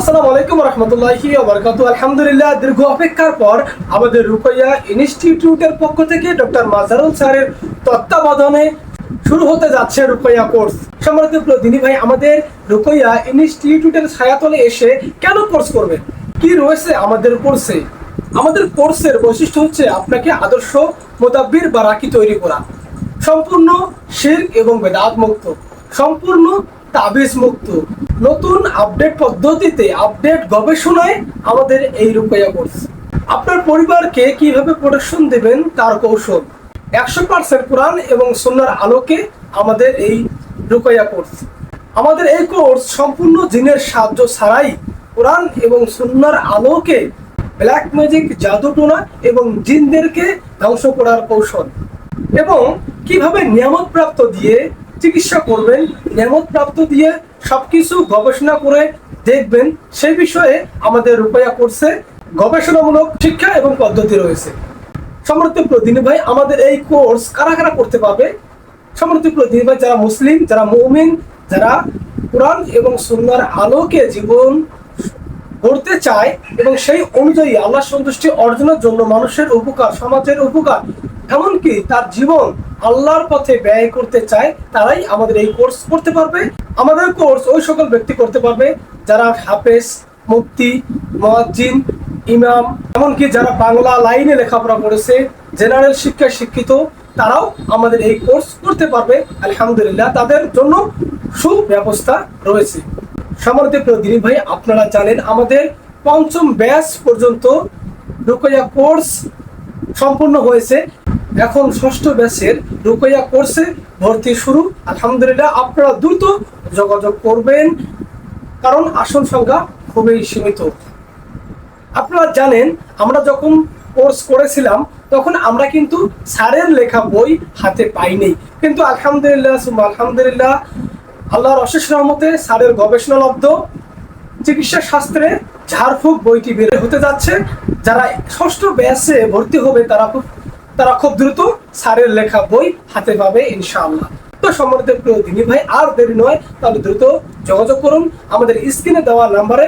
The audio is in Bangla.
আসসালামু আলাইকুম রহমতুল্লাহি ওবরকাতু আলহামদুলিল্লাহ, দীর্ঘ অপেক্ষার পর আমাদের রুকইয়া ইনস্টিটিউটের পক্ষ থেকে ডক্টর মাজারুল স্যারের তত্ত্বাবধানে শুরু হতে যাচ্ছে কোর্স। ভাই, আমাদের ইনস্টিটিউটের ছায়াতলে এসে কেন কোর্স করবেন কি রয়েছে আমাদের কোর্সে? আমাদের কোর্সের বৈশিষ্ট্য হচ্ছে আপনাকে আদর্শ মোতাব্বির বা রাখি তৈরি করা। সম্পূর্ণ শির এবং বেদাত মুক্ত। সম্পূর্ণ তাবিজ মুক্ত। নতুন আপডেট পদ্ধতিতে আপডেট গবেষণায় আমাদের এই রূপাইয়া কোর্স আপনার পরিবারকে কীভাবে প্রোটেকশন দেবেন তার কৌশল। একশো পার্সেন্ট কোরআন এবং সন্ন্যার আলোকে আমাদের এই রুকাইয়া কোর্স আমাদের এই কোর্স সম্পূর্ণ জিনের সাহায্য ছাড়াই কোরআন এবং সুন্নার আলোকে ব্ল্যাক ম্যাজিক জাদুটোনা এবং জিনদেরকে ধ্বংস করার কৌশল। এবং কীভাবে নিয়ামত প্রাপ্ত দিয়ে চিকিৎসা করবেন নিয়ামত প্রাপ্ত দিয়ে সবকিছু গবেষণা করে দেখবেন। সেই বিষয়ে আমাদের রূপায়া কোর্সে গবেষণামূলক শিক্ষা এবং পদ্ধতি রয়েছে। সমর্থ প্রদিনী ভাই, আমাদের এই কোর্স কারা কারা করতে পারবে? সমর্থ প্রদিনী ভাই, যারা মুসলিম, যারা মৌমিন, যারা কোরআন এবং সুন্নার আলোকে জীবন করতে চায় এবং সেই অনুযায়ী আল্লাহ সন্তুষ্টি অর্জনের জন্য মানুষের উপকার, সমাজের উপকার, এমনকি তার জীবন আল্লাহর পথে ব্যয় করতে চায়, তারাই আমাদের এই কোর্স করতে পারবে, আমাদের কোর্স ওই সকল ব্যক্তি করতে পারবে, যারা হাফেজ, মুফতি, মোয়াজ্জিন, ইমাম, এমনকি যারা বাংলা লাইনে লেখাপড়া করেছে জেনারেল শিক্ষায় শিক্ষিত, তারাও আমাদের এই কোর্স করতে পারবে, আলহামদুলিল্লাহ তাদের জন্য সুব্যবস্থা রয়েছে। সম্মানিত প্রিয় দিলীপ ভাই, আপনারা জানেন আমাদের পঞ্চম ব্যাস পর্যন্ত রুকইয়া কোর্স সম্পূর্ণ হয়েছে। এখন ষষ্ঠ ব্যাচের রুকইয়া কোর্সে ভর্তি শুরু। আলহামদুলিল্লাহ, আপনারা দ্রুত যোগাযোগ করবেন, কারণ আসন সংখ্যা খুবই সীমিত। আপনারা জানেন, আমরা যখন কোর্স করেছিলাম, তখন আমরা কিন্তু স্যারের লেখা বই হাতে পাইনি। কিন্তু আলহামদুলিল্লাহ আলহামদুলিল্লাহ, আল্লাহর অশেষ রহমতে স্যারের গবেষণালব্ধ, চিকিৎসা শাস্ত্রে ঝাড়ফুঁক বইটি বের হতে যাচ্ছে। যারা ষষ্ঠ ব্যাসে ভর্তি হবে, তারা খুব তারা খুব দ্রুত স্যারের লেখা বই হাতে পাবে, ইনশাআল্লাহ। তো সম্মানিত প্রিয় দিনী ভাই, আর দেরি নয়, তাহলে দ্রুত যোগাযোগ করুন। আমাদের স্ক্রিনে দেওয়া নাম্বারে